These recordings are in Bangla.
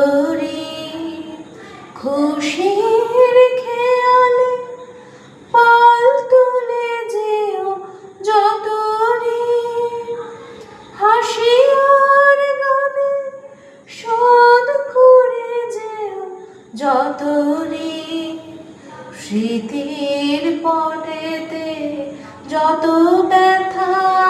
ঋণ। খুশির খেয়ালে পাল তুলে যেও যত ঋণ। হাসি আর গানে শোধ করে যেও যত স্মৃতির পটেতে যত ব্যথা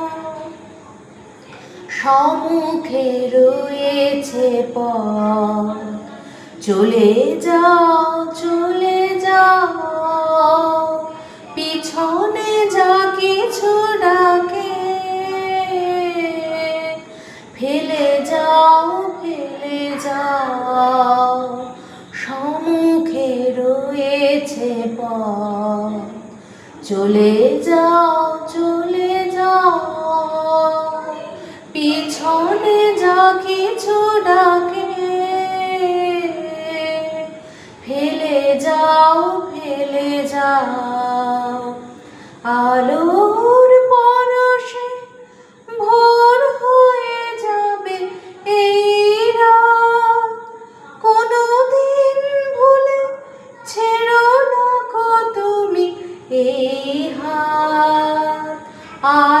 সম্মুখে রয়েছে পথ। চলে যাও চলে যাও। পিছনে যা কিছু ডাকে, ফেলে যাও ফেলে যাও। সম্মুখে রয়েছে পথ। চলে যাও চলে যাও। পিছনে যা কিছু ডাকে, ফেলে যাও ফেলে যাও। আলোর পরশে ভোর হয়ে যাবে এই রাত। কোনোদিন ভুলে ছেড়ো না তুমি এই হাত। আলোর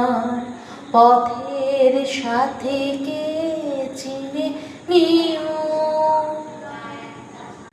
তোমার পথের সাথে কে চিনে নিও